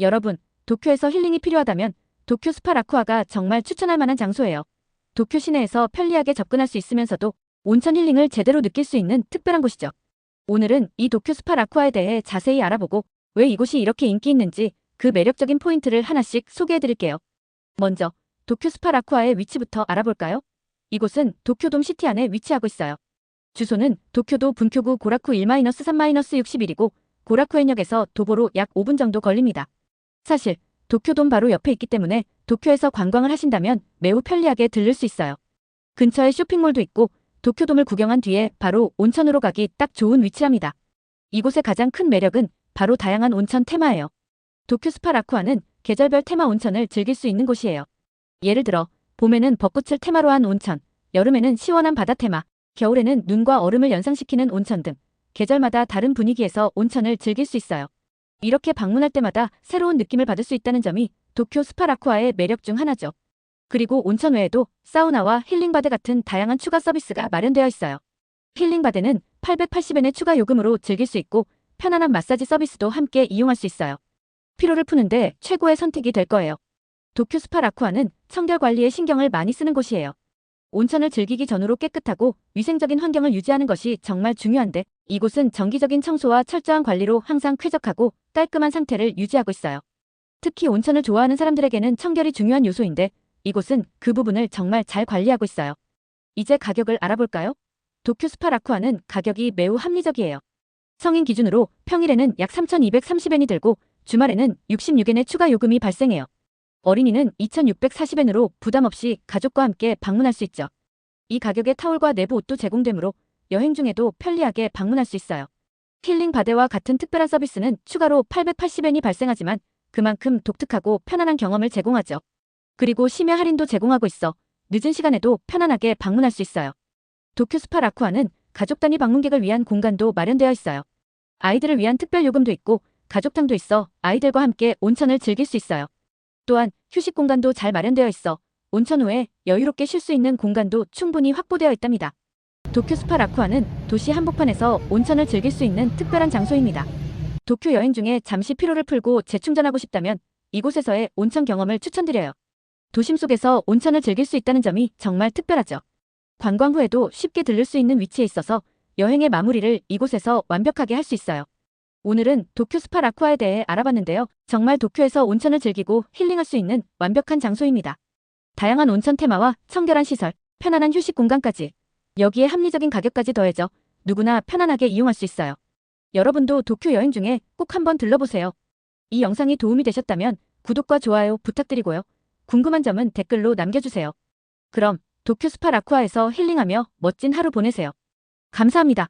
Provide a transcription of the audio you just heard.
여러분, 도쿄에서 힐링이 필요하다면 도쿄 스파 라쿠아가 정말 추천할 만한 장소예요. 도쿄 시내에서 편리하게 접근할 수 있으면서도 온천 힐링을 제대로 느낄 수 있는 특별한 곳이죠. 오늘은 이 도쿄 스파 라쿠아에 대해 자세히 알아보고 왜 이곳이 이렇게 인기 있는지 그 매력적인 포인트를 하나씩 소개해 드릴게요. 먼저 도쿄 스파 라쿠아의 위치부터 알아볼까요? 이곳은 도쿄돔 시티 안에 위치하고 있어요. 주소는 도쿄도 분교구 고라쿠 1-3-61이고 고라쿠 현역에서 도보로 약 5분 정도 걸립니다. 사실 도쿄돔 바로 옆에 있기 때문에 도쿄에서 관광을 하신다면 매우 편리하게 들를 수 있어요. 근처에 쇼핑몰도 있고 도쿄돔을 구경한 뒤에 바로 온천으로 가기 딱 좋은 위치랍니다. 이곳의 가장 큰 매력은 바로 다양한 온천 테마예요. 도쿄 스파 라쿠아는 계절별 테마 온천을 즐길 수 있는 곳이에요. 예를 들어 봄에는 벚꽃을 테마로 한 온천, 여름에는 시원한 바다 테마, 겨울에는 눈과 얼음을 연상시키는 온천 등 계절마다 다른 분위기에서 온천을 즐길 수 있어요. 이렇게 방문할 때마다 새로운 느낌을 받을 수 있다는 점이 도쿄 스파라쿠아의 매력 중 하나죠. 그리고 온천 외에도 사우나와 힐링바드 같은 다양한 추가 서비스가 마련되어 있어요. 힐링바드는 880엔의 추가 요금으로 즐길 수 있고 편안한 마사지 서비스도 함께 이용할 수 있어요. 피로를 푸는데 최고의 선택이 될 거예요. 도쿄 스파라쿠아는 청결 관리에 신경을 많이 쓰는 곳이에요. 온천을 즐기기 전후로 깨끗하고 위생적인 환경을 유지하는 것이 정말 중요한데 이곳은 정기적인 청소와 철저한 관리로 항상 쾌적하고 깔끔한 상태를 유지하고 있어요. 특히 온천을 좋아하는 사람들에게는 청결이 중요한 요소인데 이곳은 그 부분을 정말 잘 관리하고 있어요. 이제 가격을 알아볼까요? 도쿄 스파 라쿠아는 가격이 매우 합리적이에요. 성인 기준으로 평일에는 약 3,230엔이 들고 주말에는 66엔의 추가 요금이 발생해요. 어린이는 2,640엔으로 부담 없이 가족과 함께 방문할 수 있죠. 이 가격에 타올과 내부 옷도 제공되므로 여행 중에도 편리하게 방문할 수 있어요. 힐링 바데와 같은 특별한 서비스는 추가로 880엔이 발생하지만 그만큼 독특하고 편안한 경험을 제공하죠. 그리고 심야 할인도 제공하고 있어 늦은 시간에도 편안하게 방문할 수 있어요. 도쿄 스파 라쿠아는 가족 단위 방문객을 위한 공간도 마련되어 있어요. 아이들을 위한 특별 요금도 있고 가족탕도 있어 아이들과 함께 온천을 즐길 수 있어요. 또한 휴식 공간도 잘 마련되어 있어 온천 후에 여유롭게 쉴 수 있는 공간도 충분히 확보되어 있답니다. 도쿄 스파 라쿠아는 도시 한복판에서 온천을 즐길 수 있는 특별한 장소입니다. 도쿄 여행 중에 잠시 피로를 풀고 재충전하고 싶다면 이곳에서의 온천 경험을 추천드려요. 도심 속에서 온천을 즐길 수 있다는 점이 정말 특별하죠. 관광 후에도 쉽게 들를 수 있는 위치에 있어서 여행의 마무리를 이곳에서 완벽하게 할 수 있어요. 오늘은 도쿄 스파 라쿠아에 대해 알아봤는데요. 정말 도쿄에서 온천을 즐기고 힐링할 수 있는 완벽한 장소입니다. 다양한 온천 테마와 청결한 시설, 편안한 휴식 공간까지 여기에 합리적인 가격까지 더해져 누구나 편안하게 이용할 수 있어요. 여러분도 도쿄 여행 중에 꼭 한번 들러보세요. 이 영상이 도움이 되셨다면 구독과 좋아요 부탁드리고요. 궁금한 점은 댓글로 남겨주세요. 그럼 도쿄 스파 라쿠아에서 힐링하며 멋진 하루 보내세요. 감사합니다.